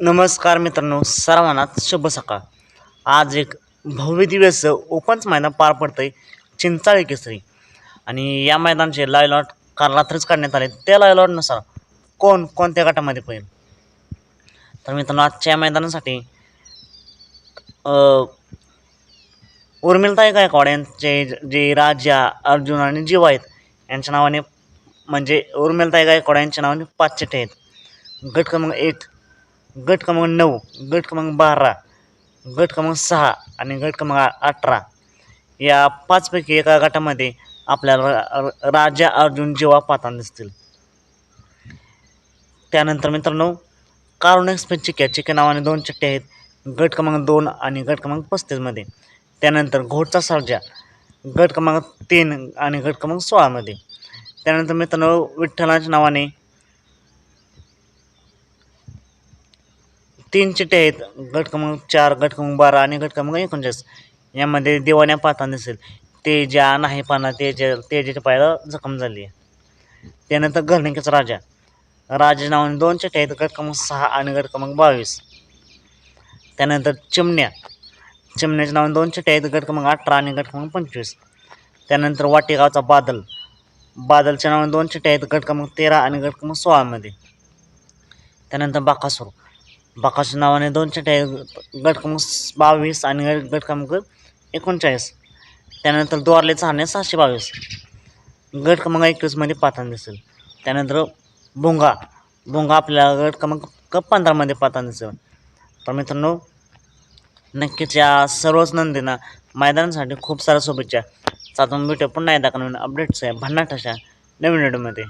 नमस्कार मित्रांनो सर्वांना शुभ सकाळ. आज एक भव्य दिवस ओपनच मैदान पार पडतं आहे चिंचाळी केसरी. आणि या मैदानाचे लायलॉट लॉट काल रात्रीच काढण्यात आले. त्या लायलॉटनुसार कोण कोणत्या गटामध्ये पडेल? तर मित्रांनो आजच्या या मैदानासाठी उर्मिलताई गायकवाड यांचे जे राजा अर्जुन आणि जीव आहेत यांच्या नावाने म्हणजे उर्मिलताई गायकवाड यांच्या नावाने पाच चिठ्ठे आहेत. गट क्रमांक एक गट क्रमांक नऊ गट क्रमांक बारा गट क्रमांक सहा आणि गट क्रमांक अठरा. या पाचपैकी एका गटामध्ये आपल्याला राजा अर्जुन जेव्हा पाहताना दिसतील. त्यानंतर मित्रांनो कारुण एक्सप्रेस चिक्या चिक्या नावाने दोन चिठ्ठे आहेत गट क्रमांक दोन आणि गट क्रमांक पस्तीसमध्ये त्यानंतर घोटचा सर्जा गट क्रमांक तीन आणि गट क्रमांक सोळामध्ये त्यानंतर मित्रांनो विठ्ठलाच्या नावाने तीन चिठ्ठे आहेत. गट क्रमांक चार गट क्रमांक बारा आणि गट क्रमांक एकोणचाळीस. यामध्ये देवाण्या पाहताना दिसेल. ते ज्या नाही पाना ते ज्या पायाला जखम झाली आहे. त्यानंतर घरणिकेचा राजा. राजा नावाने दोन चिठ्ठे आहेत. गट क्रमांक सहा आणि गट क्रमांक बावीस. त्यानंतर चिमण्या. चिमण्याच्या नावाने दोन चिठ्ठे आहेत. गट क्रमांक अठरा आणि गट क्रमांक पंचवीस. त्यानंतर वाटेगावचा बादल. बादलच्या नावाने दोन चिठ्ठे आहेत. गट क्रमांक तेरा आणि गट क्रमांक सोळामध्ये. त्यानंतर बाकासूर. बाकाच्या नावाने दोन चिठ्ठे आहेत गट क्रमांक बावीस आणि गट क्रमांक एकोणचाळीस. त्यानंतर द्वारले चाहणे सहाशे बावीस. गट क्रमांक एकवीसमध्ये पाहताना दिसेल. त्यानंतर भोंगा. भोंगा आपल्याला गट क्रमांक पंधरामध्ये पातान दिसेल. तर मित्रांनो नक्कीच या सर्वच नंदींना मैदानासाठी खूप साऱ्या शुभेच्छा. सातून भेटू पुन्हा एकदा नवीन अपडेट्स आहे. भन्नाट अशा नवीन व्हिडिओमध्ये.